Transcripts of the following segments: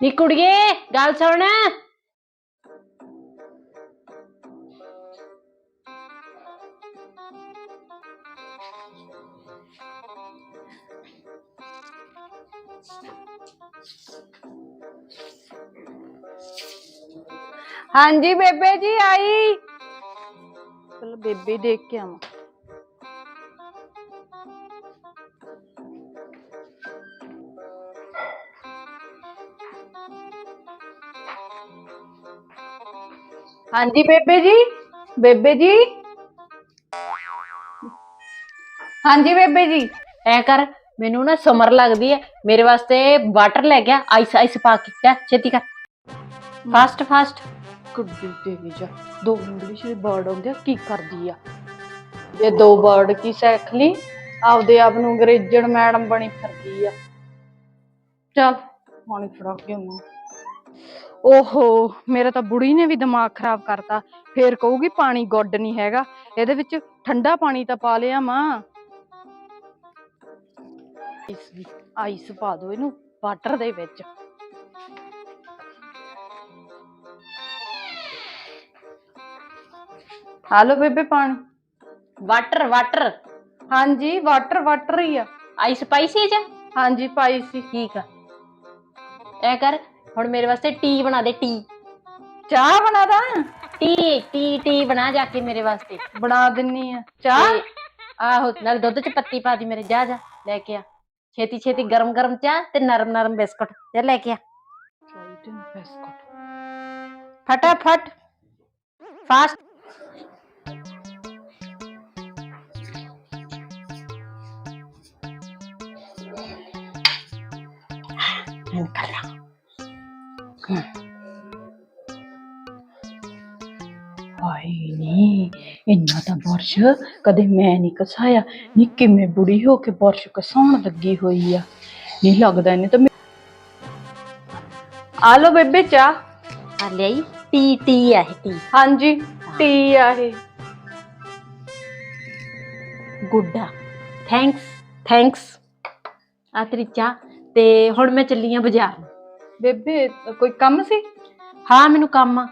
ਨੀ ਕੁੜੀਏ ਗੱਲ ਸੁਣ ਹਾਂਜੀ ਬੇਬੇ ਜੀ ਆਈ ਚਲ ਬੇਬੇ ਦੇਖ ਕੇ ਆਵਾਂ ਹਾਂਜੀ, ਬੇਬੇ ਜੀ। ਬੇਬੇ ਜੀ। ਹਾਂਜੀ, ਬੇਬੇ ਜੀ। ਐ ਕਰ, ਮੈਨੂੰ ਨਾ ਸਮਰ ਲੱਗਦੀ ਹੈ ਮੇਰੇ ਵਾਸਤੇ ਵਾਟਰ ਲੈ ਗਿਆ ਆਈਸ ਆਈਸ ਪਾ ਕੇ। ਜਾ, ਛੇਤੀ ਕਰ। ਫਾਸਟ ਫਾਸਟ ਕੁੱਡੀ ਦੇਵੀ ਜਾ। ਦੋ ਇੰਗਲਿਸ਼ ਦੇ ਵਰਡ ਆਉਂਦੇ ਆ, ਕੀ ਕਰਦੀ ਆ? ਇਹ ਦੋ ਵਰਡ ਕੀ ਸਿੱਖ ਲਈ, ਆਪਦੇ ਆਪ ਨੂੰ ਅੰਗਰੇਜ਼ਣ ਮੈਡਮ ਬਣੀ ਫਿਰਦੀ ਆ। ਚਲ, ਪਾਣੀ ਫੜਾ ਕੇ ਆਉਂਦੀ ਓਹੋ ਮੇਰਾ ਤਾਂ ਬੁੜੀ ਨੇ ਵੀ ਦਿਮਾਗ ਖਰਾਬ ਕਰਤਾ। ਫੇਰ ਕਹੂਗੀ ਪਾਣੀ ਗੁੱਡ ਨਹੀਂ ਹੈਗਾ। ਇਹਦੇ ਵਿੱਚ ਠੰਡਾ ਪਾਣੀ ਤਾਂ ਪਾ ਲਿਆ ਮਾਂ। ਆਈਸ ਵੀ ਆਈਸ ਪਾ ਦਿਓ ਇਹਨੂੰ ਵਾਟਰ ਦੇ ਵਿੱਚ। ਹਾਲੋ ਬੇਬੇ ਪਾਣੀ। Water water. ਹਾਂਜੀ ਵਾਟਰ ਵਾਟਰ ਹੀ ਆ। ਆਈਸ ਪਾਈਸੀ ਜਾ ਹਾਂਜੀ ਪਾਈ ਸੀ। ਠੀਕ ਆ। ਐ ਕਰ ਹੁਣ ਮੇਰੇ ਵਾਸਤੇ ਟੀ ਬਣਾ ਦੇ ਟੀ। ਚਾਹ ਬਣਾ ਦਾਂ? ਟੀ ਟੀ ਟੀ ਬਣਾ ਜਾ ਕੇ ਮੇਰੇ ਵਾਸਤੇ। ਬਣਾ ਦਿੰਨੀ ਆ। ਚਾਹ? ਤੇ ਆਹੋ ਨਾਲ ਦੁੱਧ ਚ ਪੱਤੀ ਪਾ ਦੀ ਮੇਰੇ ਜਾ ਜਾ ਲੈ ਕੇ ਆ। ਛੇਤੀ ਛੇਤੀ ਗਰਮ ਗਰਮ ਚਾਹ ਤੇ ਨਰਮ ਨਰਮ ਬਿਸਕੁਟ ਜਾ ਲੈ ਕੇ ਆ। ਬਿਸਕੁਟ। ਫਟਾਫਟ। ਫਾਸਟ। ਬੁਰਸ਼ ਕਦੇ ਮੈਂ ਨਹੀਂ ਕਸਾਇਆ। ਨੀ ਕਿਵੇਂ ਬੁੜੀ ਹੋ ਕੇ ਬੁਰਸ਼ ਕਸਾਉਣ ਲੱਗੀ ਹੋਈ ਆ। ਨਹੀਂ ਲੱਗਦਾ ਇਹਨੇ ਤਾਂ ਆ ਲੋ ਬੇਬੇ ਚਾਹ। ਆ ਲਈ ਟੀ ਟੀ ਆ ਇਹ ਟੀ। ਹਾਂਜੀ ਟੀ ਆ ਇਹ। ਗੁੱਡਾ ਥੈਂਕਸ ਥੈਂਕਸ। ਆ ਤੇਰੀ ਚਾਹ ਤੇ ਹੁਣ ਮੈਂ ਚੱਲੀ ਆ ਬਾਜ਼ਾਰ। ਬੇਬੇ ਕੋਈ ਕੰਮ ਸੀ? ਹਾਂ ਮੈਨੂੰ ਕੰਮ ਆ।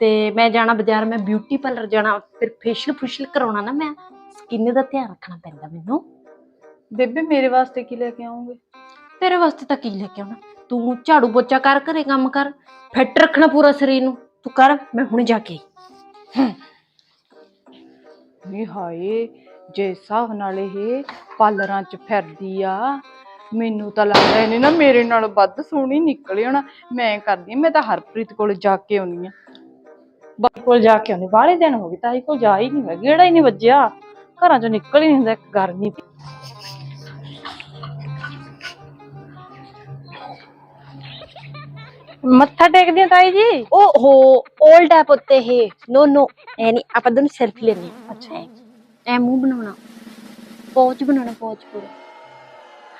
ਤੇ ਮੈਂ ਜਾਣਾ ਬਾਜ਼ਾਰ ਮੈਂ ਬਿਊਟੀ ਪਾਰਲਰ ਜਾਣਾ ਫਿਰ ਫੇਸ਼ੀਅਲ ਫੁਸ਼ੀਅਲ ਕਰਾਉਣਾ ਨਾ ਮੈਂ। ਸਕਿਨ ਦਾ ਧਿਆਨ ਰੱਖਣਾ ਪੈਂਦਾ ਮੈਨੂੰ। ਬੇਬੇ ਮੇਰੇ ਵਾਸਤੇ ਕੀ ਲੈ ਕੇ ਆਉਂਗੇ ਤੇਰੇ ਵਾਸਤੇ ਤਾਂ ਕੀ ਲੈ ਕੇ ਆਉਣਾ? ਤੂੰ ਝਾੜੂ ਪੋਚਾ ਕਰ ਘਰੇ ਕੰਮ ਕਰ ਫਿੱਟ ਰੱਖਣਾ ਪੂਰਾ ਸਰੀਰ ਨੂੰ। ਤੂੰ ਕਰ ਮੈਂ ਹੁਣ ਜਾ ਕੇ ਆਈ। ਨੀ ਹਾਏ ਜੇ ਹਿਸਾਬ ਨਾਲ ਇਹ ਪਾਲਰਾਂ 'ਚ ਫਿਰਦੀ ਆ ਮੈਨੂੰ ਤਾਂ ਲੱਗਦਾ ਇਹਨੇ ਨਾ ਮੇਰੇ ਨਾਲ ਵੱਧ ਸੋਹਣੀ ਨਿਕਲ ਆਉਣਾ। ਮੈਂ ਕਰਦੀ ਆਂ, ਮੈਂ ਤਾਂ ਹਰਪ੍ਰੀਤ ਕੋਲ ਜਾ ਕੇ ਆਉਣੀ ਆ। ਬਾਈ ਕੋਲ ਜਾ ਕੇ ਆਉਣੀ ਬਾਹਲੇ ਦਿਨ ਹੋ ਗਏ ਤਾਈ ਕੋਲ ਜਾ ਹੀ ਨਹੀਂ ਮੈਂ ਗੇੜਾ ਹੀ ਨਹੀਂ ਵੱਜਿਆ। ਘਰਾਂ 'ਚੋਂ ਨਿਕਲ ਹੀ ਨਹੀਂ ਹੁੰਦਾ ਗਰਮੀ ਮੱਥਾ ਟੇਕਦੀ ਆ ਤਾਈ ਜੀ? ਓਹੋ 올ਡ ਐਪ ਉੱਤੇ ਇਹ। ਨੋ ਨੋ ਐ ਨਹੀਂ ਆਪਾਂ ਦੋਨੋਂ ਸੈਲਫੀ ਲੈਣੀ ਅੱਛਾ। ਐ ਮੂੰਹ ਬਣਾਉਣਾ। ਪੋਚ ਬਣਾਉਣਾ ਪੋਚ ਪੂਰਾ।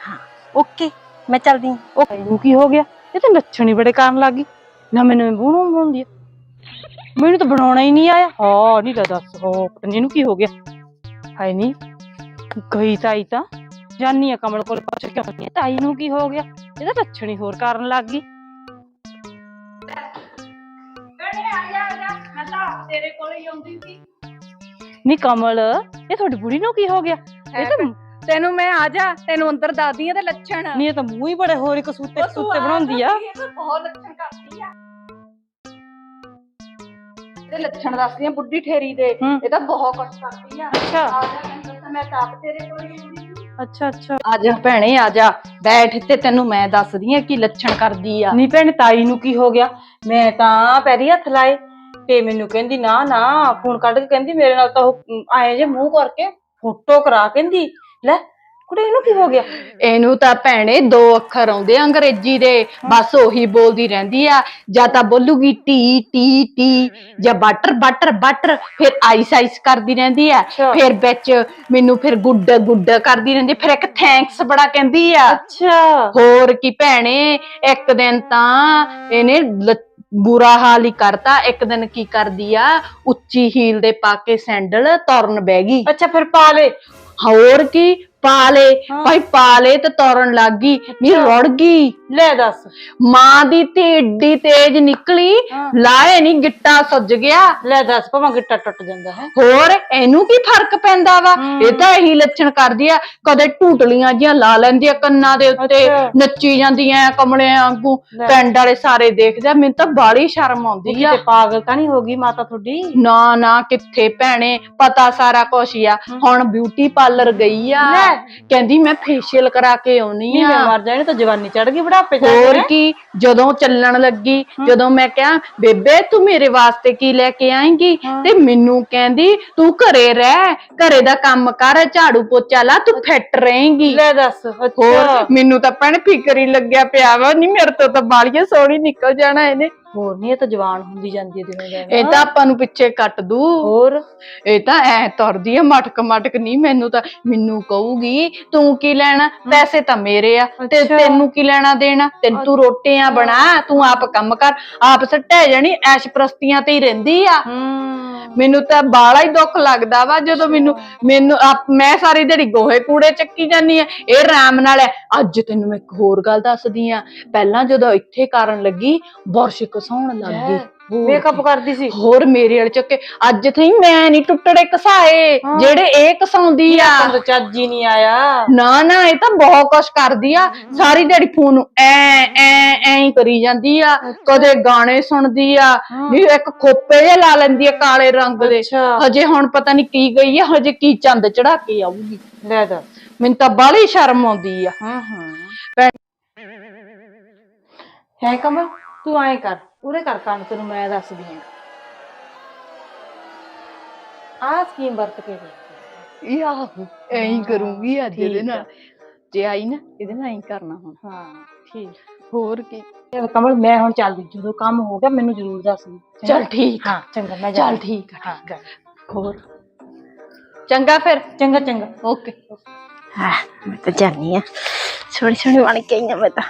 ਹਾਂ ਓਕੇ ਮੈਂ ਚੱਲਦੀ ਹਾਂ। ਉਹ ਇਹਨੂੰ ਕੀ ਹੋ ਗਿਆ? ਇਹ ਤਾਂ ਲੱਛਣ ਹੀ ਬੜੇ ਕਰਨ ਲੱਗ ਗਈ। ਨਾ ਮੈਨੂੰ ਬੂਣੂ ਬਣਾਉਂਦੀ ਆ। ਮੈਨੂੰ ਤਾਂ ਬਣਾਉਣਾ ਹੀ ਨਹੀਂ ਆਇਆ। ਹਾਂ ਨਹੀਂ ਤਾਂ ਦੱਸ ਹੋ ਪਤਾ ਨੀ ਇਹਨੂੰ ਕੀ ਹੋ ਗਿਆ? ਹਾਏ ਨਹੀਂ ਗਈ ਤਾਈ ਤਾਂ। ਜਾਨੀ ਆ ਕਮਲ ਕੋਲ ਪੁੱਛ ਕੇ ਆਉਂਦੀ ਆ ਤਾਈ ਨੂੰ ਕੀ ਹੋ ਗਿਆ? ਇਹਦਾ ਲੱਛਣ ਹੋਰ ਕਰਨ ਲੱਗ ਗਈ। ਨੀ ਕਮਲ ਇਹ ਤੁਹਾਡੀ ਬੁੜੀ ਨੂੰ ਕੀ ਹੋ ਗਿਆ? ਇਹ ਤਾਂ ਤੈਨੂੰ ਮੈਂ ਆ ਜਾ ਤੈਨੂੰ ਅੰਦਰ ਦੱਸਦੀ ਆ ਤੇ ਲੱਛਣ। ਨਹੀਂ ਇਹ ਤਾਂ ਮੂੰਹ ਹੀ ਬੜੇ ਹੋਰ ਇੱਕ ਸੂਤੇ ਸੂਤੇ ਬਣਾਉਂਦੀ ਆ। ਬਹੁਤ ਲੱਛਣ ਤੇ ਲੱਛਣ ਦੱਸਦੀ ਆ ਬੁੱਢੀ ਠੇਰੀ ਦੇ। ਹੂੰ। ਇਹ ਤਾਂ ਬਹੁਤ ਕੁਛ ਕਰਦੀ ਆ। ਅੱਛਾ। ਆ ਜਾ ਤੈਨੂੰ ਦੱਸਾਂ, ਮੈਂ ਤਾਂ ਆਪ ਤੇਰੇ ਕੋਲ ਹੀ ਆਉਂਦੀ ਸੀ। ਅੱਛਾ ਅੱਛਾ। ਆ ਜਾ ਭੈਣੇ ਆ ਜਾ। ਬੈਠ ਤੇ ਤੈਨੂੰ ਮੈਂ ਦੱਸਦੀ ਆ ਕੀ ਲੱਛਣ ਕਰਦੀ ਆ। ਨੀ ਭੈਣ ਤਾਈ ਨੂੰ ਕੀ ਹੋ ਗਿਆ? ਮੈਂ ਤਾਂ ਪੈਰੀ ਹੱਥ ਲਾਏ ਤੇ ਮੈਨੂੰ ਕਹਿੰਦੀ ਨਾ ਨਾ ਫੋਨ ਕੱਢ ਕੇ ਕਹਿੰਦੀ ਮੇਰੇ ਨਾਲ ਤਾਂ ਉਹ ਆਏ ਜੇ ਮੂੰਹ ਕਰਕੇ ਫੋਟੋ ਕਰਾ ਕਹਿੰਦੀ। ਲੈ ਕੁੜੇ ਇਹਨੂੰ ਕੀ ਹੋ ਗਿਆ? ਇਹਨੂੰ ਤਾਂ ਭੈਣੇ ਦੋ ਅੱਖਰ ਆਉਂਦੇ ਆ ਅੰਗਰੇਜ਼ੀ ਦੇ ਬਸ ਉਹੀ ਬੋਲਦੀ ਰਹਿੰਦੀ ਆ ਜਾਂ ਤਾਂ ਬੋਲੂਗੀ ਟੀ ਟੀ ਟੀ ਜਾਂ ਬਟਰ ਬਟਰ ਬਟਰ ਫਿਰ ਆਈਸ ਆਈਸ ਕਰਦੀ ਰਹਿੰਦੀ ਆ। ਅੱਛਾ। ਫਿਰ ਵਿੱਚ ਮੈਨੂੰ ਫਿਰ ਗੁੱਡ ਗੁੱਡ ਕਰਦੀ ਰਹਿੰਦੀ ਫਿਰ ਇੱਕ ਥੈਂਕਸ ਬੜਾ ਕਹਿੰਦੀ ਆ। ਅੱਛਾ। ਹੋਰ ਕੀ ਭੈਣੇ ਇੱਕ ਦਿਨ ਤਾਂ ਇਹਨੇ ਲ- ਬੁਰਾ ਹਾਲ ਹੀ ਕਰਤਾ ਇੱਕ ਦਿਨ ਕੀ ਕਰਦੀ ਆ ਉੱਚੀ ਹੀਲ ਦੇ ਪਾ ਕੇ ਸੈਂਡਲ ਤੁਰਨ ਬਹਿ ਗਈ। ਅੱਛਾ ਫਿਰ ਪਾ ਲੈ। ਹੋਰ ਕੀ ਪਾ ਲੇ ਹਾਂ। ਭਾਈ ਪਾ ਲੇ ਤੇ ਤੁਰਨ ਲੱਗ ਗਈ ਨੀ। ਰੁੜ ਗਈ ਲੈ ਦੱਸ ਮਾਂ ਦੀ ਧੀ ਏਡੀ ਤੇਜ਼ ਨਿਕਲੀ ਹਾਂ। ਲਾਏ ਨਹੀਂ ਗਿੱਟਾ ਸੁੱਜ ਗਿਆ ਲੈ ਦੱਸ ਭਾਵੇਂ ਗਿੱਟਾ ਟੁੱਟ ਜਾਂਦਾ ਹੈ ਹੋਰ ਇਹਨੂੰ ਕੀ ਫ਼ਰਕ ਪੈਂਦਾ ਵਾ। ਇਹ ਤਾਂ ਇਹੀ ਲੱਛਣ ਕਰਦੀ ਆ ਕਦੇ ਟੂਟਲੀਆਂ ਜੀਆਂ ਲਾ ਲੈਂਦੀ ਆ ਕੰਨਾਂ ਦੇ ਉੱਤੇ ਅੱਛਾ। ਨੱਚੀ ਜਾਂਦੀ ਐ ਕਮਲੇ ਵਾਂਗੂ ਲੈ। ਪਿੰਡ ਵਾਲੇ ਸਾਰੇ ਦੇਖਦੇ ਆ ਮੈਨੂੰ ਤਾਂ ਬਾੜੀ ਸ਼ਰਮ ਆਉਂਦੀ ਆ ਕਿਤੇ ਪਾਗਲ ਤਾਂ ਨਹੀਂ ਹੋ ਗਈ ਮਾਤਾ ਤੁਹਾਡੀ ਨਾ ਨਾ ਕਿੱਥੇ ਭੈਣੇ ਪਤਾ ਸਾਰਾ ਕੁਛ ਹੀ ਆ ਹੁਣ ਬਿਊਟੀ ਪਾਰਲਰ ਗਈ ਆ ਲੈ। ਕਹਿੰਦੀ ਮੈਂ ਫੇਸ਼ੀਅਲ ਕਰਾ ਕੇ ਆਉਣੀ ਨਹੀਂ ਮੈਂ ਆ ਮਰ ਜਾਣੀ ਤਾਂ ਜਵਾਨੀ ਚੜ ਗਈ ਹੋਰ ਕੀ ਜਦੋਂ ਚੱਲਣ ਲੱਗੀ ਜਦੋਂ ਮੈਂ ਕਿਹਾ ਬੇਬੇ ਤੂੰ ਮੇਰੇ ਵਾਸਤੇ ਕੀ ਲੈ ਕੇ ਆਏਂਗੀ। ਤੇ ਮੈਨੂੰ ਕਹਿੰਦੀ ਤੂੰ ਘਰੇ ਰਹਿ ਘਰੇ ਦਾ ਕੰਮ ਕਰ ਝਾੜੂ ਪੋਚਾ ਲਾ ਤੂੰ ਫਿੱਟ ਰਹੇਂਗੀ। ਲੈ ਦੱਸ ਹੋਰ ਅੱਛਾ ਮੈਨੂੰ ਤਾਂ ਭੈਣ ਫਿਕਰ ਹੀ ਲੱਗਿਆ ਪਿਆ ਵਾ ਨਹੀਂ ਮੇਰੇ ਤੋਂ ਤਾਂ ਬਾਲੀਆਂ ਸੋਹਣੀ ਨਿਕਲ ਜਾਣਾ ਇਹਨੇ। ਹੋਰ ਨਹੀਂ ਇਹ ਤਾਂ ਜਵਾਨ ਹੁੰਦੀ ਜਾਂਦੀ ਹੈ ਦਿਨੋਂ ਦਿਨ। ਇਹ ਤਾਂ ਆਪਾਂ ਨੂੰ ਪਿੱਛੇ ਕੱਟ ਦੂ। ਹੋਰ? ਇਹ ਤਾਂ ਐ ਤੁਰਦੀ ਆ ਮਟਕ ਮਟਕ ਨਹੀਂ ਮੈਨੂੰ ਤਾਂ ਮੈਨੂੰ ਕਹੂਗੀ ਤੂੰ ਕੀ ਲੈਣਾ? ਪੈਸੇ ਤਾਂ ਮੇਰੇ ਆ ਤੇ ਅੱਛਾ। ਤੈਨੂੰ ਕੀ ਲੈਣਾ ਦੇਣਾ? ਤੈਨੂੰ ਤੂੰ ਰੋਟੀਆਂ ਬਣਾ ਤੂੰ ਆਪ ਕੰਮ ਕਰ ਆਪ ਸੱਟੇ ਜਾਣੀ ਐਸ਼ ਪ੍ਰਸਤੀਆਂ ਤੇ ਹੀ ਰਹਿੰਦੀ ਆ। ਹੂੰ ਮੈਨੂੰ ਤਾਂ ਬਾਲਾ ਹੀ ਦੁੱਖ ਲੱਗਦਾ ਵਾ ਜਦੋਂ ਮੈਨੂੰ ਮੈਨੂੰ ਆਪ- ਮੈਂ ਸਾਰੀ ਦਿਹਾੜੀ ਗੋਹੇ ਕੂੜੇ ਚੱਕੀ ਜਾਂਦੀ ਆ ਇਹ ਆਰਾਮ ਨਾਲ ਹੈ। ਅੱਜ ਤੈਨੂੰ ਮੈਂ ਇੱਕ ਹੋਰ ਗੱਲ ਦੱਸਦੀ ਆ ਪਹਿਲਾਂ ਜਦੋਂ ਇੱਥੇ ਕਰਨ ਲੱਗੀ ਬੁਰਸ਼ ਘਸਾਉਣ ਲੱਗ ਗਈ। ਮੇਕਅਪ ਕਰਦੀ ਸੀ। ਹੋਰ ਮੇਰੇ ਵਾਲੇ ਚੱਕੇ। ਅੱਜ ਥਈ ਮੈਂ ਨਹੀਂ ਟੁੱਟੜੇ ਕਸਾਏ। ਜਿਹੜੇ ਇਹ ਕਸਾਉਂਦੀ ਆ। ਤਾਂ ਚੱਜ ਨਹੀਂ ਆਇਆ। ਨਾ ਨਾ ਇਹ ਤਾਂ ਬਹੁਤ ਕੁਛ ਕਰਦੀ ਆ। ਸਾਰੀ ਦਿਹਾੜੀ ਫੋਨ ਨੂੰ ਐ ਐ ਐ ਹੀ ਕਰੀ ਜਾਂਦੀ ਆ। ਕਦੇ ਗਾਣੇ ਸੁਣਦੀ ਆ। ਵੀ ਇੱਕ ਖੋਪੇ ਜੇ ਲਾ ਲੈਂਦੀ ਆ ਕਾਲੇ ਰੰਗ ਦੇ। ਹਜੇ ਹੁਣ ਪਤਾ ਨਹੀਂ ਕੀ ਗਈ ਆ ਹਜੇ ਕੀ ਚੰਦ ਚੜਾ ਕੇ ਆਊਗੀ। ਲੈ ਦੱਸ। ਮੈਨੂੰ ਤਾਂ ਬਾਹਲੀ ਸ਼ਰਮ ਆਉਂਦੀ ਆ। ਹਾਂ ਹਾਂ। ਹੈ ਕਮਲ? ਤੂੰ ਐਂ ਕਰ ਉਰੇ ਕਰ ਕੰਨ ਤੈਨੂੰ ਮੈਂ ਦੱਸਦੀ ਹਾਂ ਆ ਸਕੀਮ ਵਰਤ ਕੇ ਦੇਖ ਯਾਹੂ ਐਂ ਹੀ ਕਰੂੰਗੀ ਅੱਜ ਇਹਦੇ ਨਾਲ। ਜੇ ਆਈ ਨਾ ਇਹਦੇ ਨਾਲ ਐਂ ਕਰਨਾ ਹੁਣ ਹਾਂ ਠੀਕ ਹੋਰ ਕੀ ਤੇ ਕਮਲ ਮੈਂ ਹੁਣ ਚੱਲਦੀ ਜਦੋਂ ਕੰਮ ਹੋ ਗਿਆ ਮੈਨੂੰ ਜ਼ਰੂਰ ਦੱਸ ਚੰਗਾ? ਚੱਲ ਠੀਕ ਆ ਹਾਂ ਚੰਗਾ ਮੈਂ ਚੱਲ ਜਾਂਦੀ। ਠੀਕ ਆ ਹਾਂ ਠੀਕ ਆ ਹੋਰ ਚੰਗਾ ਫਿਰ ਚੰਗਾ ਚੰਗਾ ਓਕੇ ਹਾਂ ਮੈਂ ਤਾਂ ਜਾਣੀ ਆ ਸੋਹਣੀ ਸੋਹਣੀ ਬਣ ਕੇ ਆਈ ਆ ਮੈਂ ਤਾਂ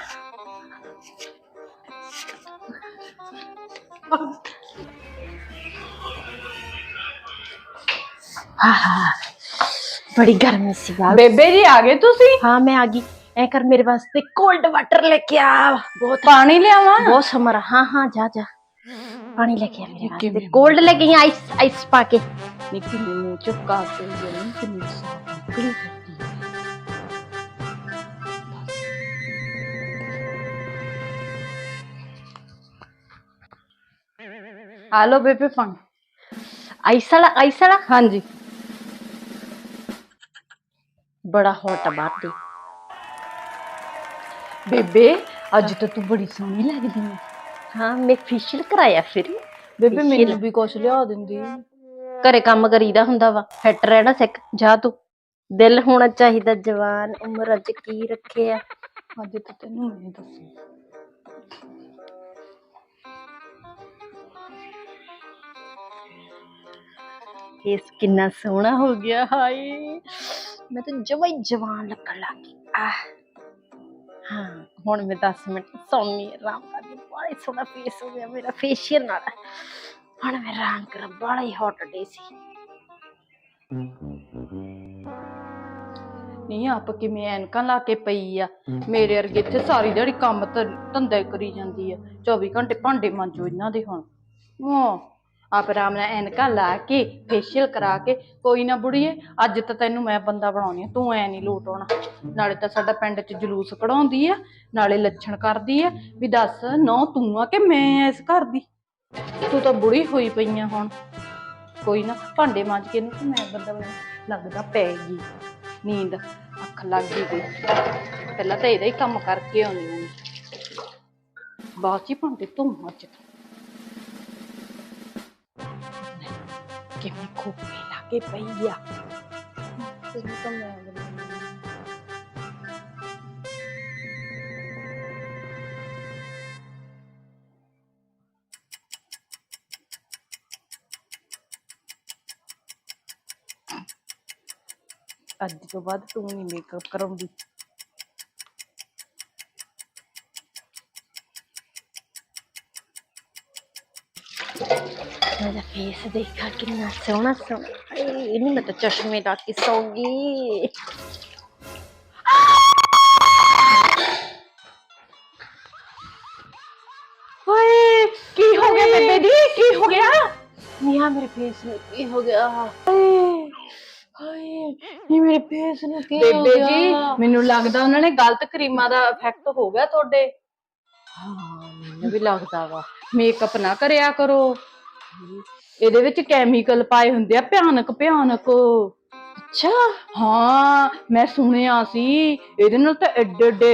ਬੜੀ ਗਰਮੀ ਸੀ ਬਾਹਰ ਬੇਬੇ ਜੀ ਆ ਗਏ ਤੁਸੀਂ ਹਾਂ ਮੈਂ ਆ ਗਈ ਐ ਕਰ ਮੇਰੇ ਵਾਸਤੇ ਕੋਲਡ ਵਾਟਰ ਲੈ ਕੇ ਆ ਬਹੁਤ ਪਾਣੀ ਲਿਆਵਾਂ ਬਹੁਤ ਸਮਰ ਹਾਂ ਹਾਂ ਜਾ ਜਾ ਪਾਣੀ ਲੈ ਕੇ ਆ ਮੇਰੇ ਵਾਸਤੇ ਕਿਵੇਂ? ਕੋਲਡ ਲੈ ਕੇ ਆਈ ਆਈਸ ਆਈਸ ਪਾ ਕੇ ਨਿੱਕੀ ਨੂੰ ਚੁੱਕਾ ਕੇ ਜਣੀ ਕਿੰਨੀ ਸਾਫ਼ ਨਿਕਲੀ ਪਾਣੀ ਆਈਸ ਵਾਲਾ ਆਈਸ ਵਾਲਾ ਹਾਂਜੀ ਬੜਾ ਹੌਟ ਆ ਬਾਹਰ ਦੀ ਬੇਬੇ ਅੱਜ ਤਾਂ ਤੂੰ ਬੜੀ ਸੋਹਣੀ ਲੱਗਦੀ ਹੈ ਹਾਂ ਮੈਂ ਫੇਸ਼ੀਅਲ ਕਰਾਇਆ ਫਿਰ? ਬੇਬੇ। ਮੈਨੂੰ ਵੀ ਕੁਛ ਲਿਆ ਦਿੰਦੀ। ਘਰੇ ਕੰਮ ਕਰੀਦਾ ਹੁੰਦਾ ਵਾ। ਫਿੱਟ ਰਹਿਣਾ ਸਿੱਖ। ਜਾ ਤੂੰ। ਦਿਲ ਹੋਣਾ ਚਾਹੀਦਾ ਜਵਾਨ ਉਮਰ ਅੱਜ ਕੀ ਰੱਖਿਆ। ਅੱਜ ਤਾਂ ਤੈਨੂੰ ਨਹੀਂ ਦੱਸੀ ਕੇਸ ਕਿੰਨਾ ਸੋਹਣਾ ਹੋ ਗਿਆ, ਹਾਏ। ਮੈਂ ਤਾਂ ਜਮਾਂ ਹੀ ਜਵਾਨ ਲੱਗਣ ਲੱਗੀ ਆ ਹਾਂ, ਹੁਣ ਮੈਂ 10 ਮਿੰਟ ਸੌਣੀ ਆਰਾਮ ਕਰਦੀ ਬੜਾ ਸੋਹਣਾ ਫੇਸ ਹੋ ਗਿਆ ਮੇਰਾ ਫੇਸ਼ੀਅਲ ਨਾਲ। ਹੁਣ ਮੈਂ ਆਰਾਮ ਕਰਾਂ ਬੜਾ ਹੀ ਹੌਟ ਡੇ ਸੀ। ਨਹੀਂ ਆਪ ਕਿਵੇਂ ਐਨਕਾਂ ਲਾ ਕੇ ਪਈ ਆ? ਮੇਰੇ ਵਰਗੇ ਇੱਥੇ ਸਾਰੀ ਦਿਹਾੜੀ ਕੰਮ ਧ- ਧੰਦਾ ਹੀ ਕਰੀ ਜਾਂਦੀ ਆ। 24 ਘੰਟੇ ਭਾਂਡੇ ਮਾਂਜੋ ਇਹਨਾਂ ਦੇ ਹੁਣ। ਹਾਂ ਆਪ ਆਰਾਮ ਨਾਲ ਐਨਕਾਂ ਲਾ ਕੇ ਫੇਸ਼ੀਅਲ ਕਰਾ ਕੇ, ਕੋਈ ਨਾ ਬੁੜੀਏ, ਅੱਜ ਤਾਂ ਤੈਨੂੰ ਮੈਂ ਬੰਦਾ ਬਣਾਉਣੀ ਆ, ਤੂੰ ਐ ਨਹੀਂ ਲੋਟ ਆਉਣਾ। ਨਾਲੇ ਤਾਂ ਸਾਡਾ ਪਿੰਡ 'ਚ ਜਲੂਸ ਕਢਾਉਂਦੀ ਆ, ਨਾਲੇ ਲੱਛਣ ਕਰਦੀ ਆ, ਵੀ ਦੱਸ ਨੋ ਤੂੰ ਆ ਕਿ ਮੈਂ ਇਸ ਘਰ ਦੀ? ਤੂੰ ਤਾਂ ਬੁੜੀ ਹੋਈ ਪਈ ਆ ਹੁਣ। ਕੋਈ ਨਾ, ਭਾਂਡੇ ਮਾਂਜ ਕੇ ਇਹਨੂੰ ਤੇ ਮੈਂ ਬੰਦਾ ਬਣਾ ਲੱਗਦਾ ਪੈ ਗਈ। ਨੀਂਦ ਅੱਖ ਲੱਗ ਗਈ ਕੋਈ। ਪਹਿਲਾਂ ਤਾਂ ਇਹਦਾ ਹੀ ਕੰਮ ਕਰਕੇ ਆਉਣੀ ਹਾਂ ਬਾਅਦ ਚ ਹੀ ਭਾਂਡੇ ਧੋ ਮੱਚ ਕਿਵੇਂ ਖੋਪੇ ਲਾ ਕੇ ਪਈ ਆ ਤੈਨੂੰ ਤਾਂ ਮੈਂ ਅੱਜ ਤੋਂ ਬਾਅਦ ਤੂੰ ਨਹੀਂ ਮੇਕਅਪ ਕਰਾਉਂਦੀ। मेरा फेस देखा कितना सोना सोना नहीं मैं तो चश्मे डाल के सोगी ओए की हो गया बेबे दी की हो गया निया मेरे फेस में की हो गया ਇਹ मेरे ਫੇਸ ਨੂੰ ਕੀ ਹੋ ਗਿਆ ਬੇਬੇ ਜੀ ਮੈਨੂੰ ਲੱਗਦਾ ਉਹਨਾਂ ਨੇ ਗਲਤ ਕਰੀਮਾਂ ਦਾ ਇਫੈਕਟ ਹੋ ਗਿਆ ਹਾਂ ਮੈਨੂੰ ਵੀ ਲੱਗਦਾ ਵਾ। ਮੇਕਅਪ ਨਾ ਕਰਿਆ ਕਰੋ। ਇਹਦੇ ਵਿੱਚ ਕੈਮੀਕਲ ਪਾਏ ਹੁੰਦੇ ਆ ਭਿਆਨਕ ਭਿਆਨਕ। ਅੱਛਾ। ਹਾਂ ਮੈਂ ਸੁਣਿਆ ਸੀ ਇਹਦੇ ਨਾਲ ਤਾਂ ਐਡੇ ਐਡੇ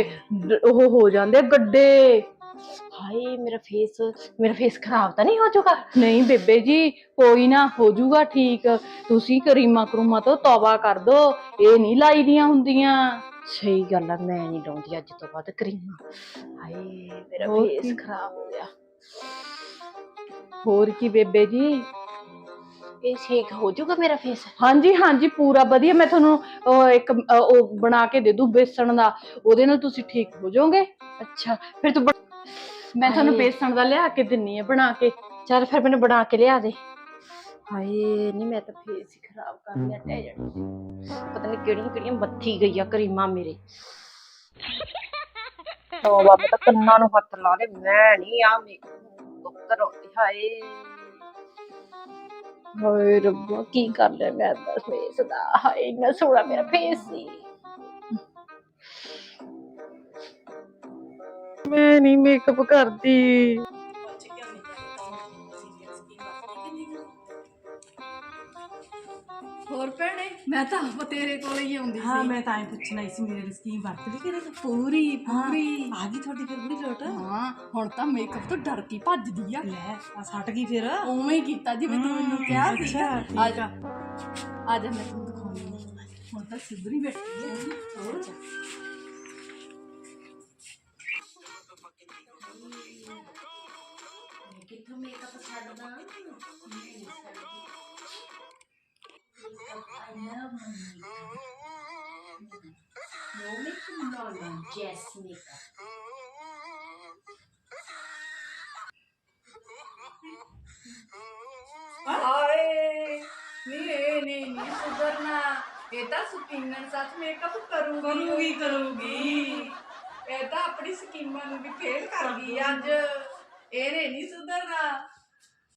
ਉਹ ਹੋ ਜਾਂਦੇ ਗੱਡੇ। ਹਾਏ ਮੇਰਾ ਫੇਸ ਮੇਰਾ ਫੇਸ ਖਰਾਬ ਤਾਂ ਨਹੀਂ ਹੋ ਜਾਊਗਾ? ਨਹੀਂ ਬੇਬੇ ਜੀ ਕੋਈ ਨਾ ਹੋ ਜਾਊਗਾ ਠੀਕ। ਤੁਸੀਂ ਕਰੀਮਾਂ ਕਰੂਮਾਂ ਤੋਂ ਤੌਬਾ ਕਰ ਦੋ ਇਹ ਨਹੀਂ ਲਾਈ ਦੀਆਂ ਹੁੰਦੀਆਂ। ਸਹੀ ਗੱਲ ਆ ਮੈਂ ਨਹੀਂ ਲਾਉਂਦੀ ਅੱਜ ਤੋਂ ਬਾਅਦ ਕਰੀਮ ਹਾਏ ਮੇਰਾ ਹੋਰ ਕੀ? ਫੇਸ ਖਰਾਬ ਹੋ ਗਿਆ। ਹੋਰ ਕੀ ਬੇਬੇ ਜੀ? ਇਹ ਠੀਕ ਹੋ ਜਾਊਗਾ ਮੇਰਾ ਫੇਸ ਹਾਂਜੀ ਹਾਂਜੀ ਪੂਰਾ ਵਧੀਆ। ਮੈਂ ਤੁਹਾਨੂੰ ਅਹ, ਇੱਕ ਅਹ, ਉਹ ਬਣਾ ਕੇ ਦੇ ਦੂੰ ਬੇਸਣ ਦਾ। ਉਹਦੇ ਨਾਲ ਤੁਸੀਂ ਠੀਕ ਹੋ ਜਾਓਗੇ? ਅੱਛਾ ਫਿਰ ਤੂੰ ਬਣ- ਮੈਂ ਤੁਹਾਨੂੰ ਹਾਏ। ਬੇਸਣ ਦਾ ਲਿਆ ਕੇ ਦਿੰਨੀ ਆ ਬਣਾ ਕੇ। ਚੱਲ ਫਿਰ ਮੈਨੂੰ ਬਣਾ ਕੇ ਲਿਆ ਦੇ। ਹਾਏ ਨਹੀਂ ਮੈਂ ਤਾਂ ਫੇਸ ਹੀ ਖਰਾਬ ਕਰ ਲਿਆ ਟੈ ਜਣੀ ਪਤਾ ਨਹੀਂ ਕਿਹੜੀਆਂ ਕਿਹੜੀਆਂ ਮੱਥੀ ਗਈਆਂ ਕਰੀਮਾਂ ਮੇਰੇ। ਤੋਬਾ ਮੈਂ ਤਾਂ ਕੰਨਾਂ ਨੂੰ ਹੱਥ ਲਾ ਦੇ ਮੈਂ ਨਹੀਂ ਆ ਮੇਕਅਪ ਉੱਤਰ ਹਾਏ। ਹਾਏ ਰੱਬਾ ਕੀ ਕਰ ਲਿਆ ਮੈਂ ਤਾਂ ਫੇਸ ਦਾ? ਹਾਏ ਇੰਨਾ ਸੋਹਣਾ ਮੇਰਾ ਫੇਸ ਸੀ। ਮੈਂ ਨਹੀਂ ਮੇਕਅਪ ਕਰਦੀ। ਮੈਂ ਤਾਂ ਆਪ ਤੇਰੇ ਕੋਲ ਹੀ ਆਉਂਦੀ ਹਾਂ ਮੈਂ ਤਾਂ ਐ ਪੁੱਛਣਾ ਸੀ ਮੇਰੇ ਸਕੀਮ ਵਰਤ ਲਈ ਕਿ ਨਹੀਂ ਪੂਰੀ ਪੂਰੀ। ਆ ਗਈ ਤੁਹਾਡੀ ਫਿਰ ਬੁੜੀ ਲੋਟ ਹਾਂ ਹੁਣ ਤਾਂ ਮੇਕਅਪ ਤੋਂ ਡਰ ਕੇ ਭੱਜਦੀ ਆ। ਲੈ ਆ ਸੱਟ ਗਈ ਫਿਰ। ਉਵੇਂ ਹੀ ਕੀਤਾ ਜਿਵੇਂ ਤੂੰ ਮੈਨੂੰ ਕਿਹਾ ਸੀ। ਆ ਜਾ। ਆ ਜਾ ਮੈਂ ਤੈਨੂੰ ਦਿਖਾਉਂਦੀ ਹਾਂ। ਹੁਣ ਤਾਂ ਸਿੱਧਰੀ ਬੈਠੀ ਹੈ। ਹੋਰ ਹਾਏ ਨਹੀਂ ਇਹ ਨਹੀਂ ਨਹੀਂ ਸੁਧਰਨਾ ਇਹ ਤਾਂ ਸੁਕਿੰਨਰ ਸਾਥ ਮੇਕਅਪ ਕਰੂਗੀ ਕਰੂਗੀ। ਕਰੂਗੀ ਇਹ ਤਾਂ ਆਪਣੀ ਸਕੀਮਾਂ ਨੂੰ ਵੀ ਫੇਲ ਕਰ ਗਈ ਅੱਜ। ਇਹਨੇ ਨਹੀਂ ਸੁਧਰਨਾ।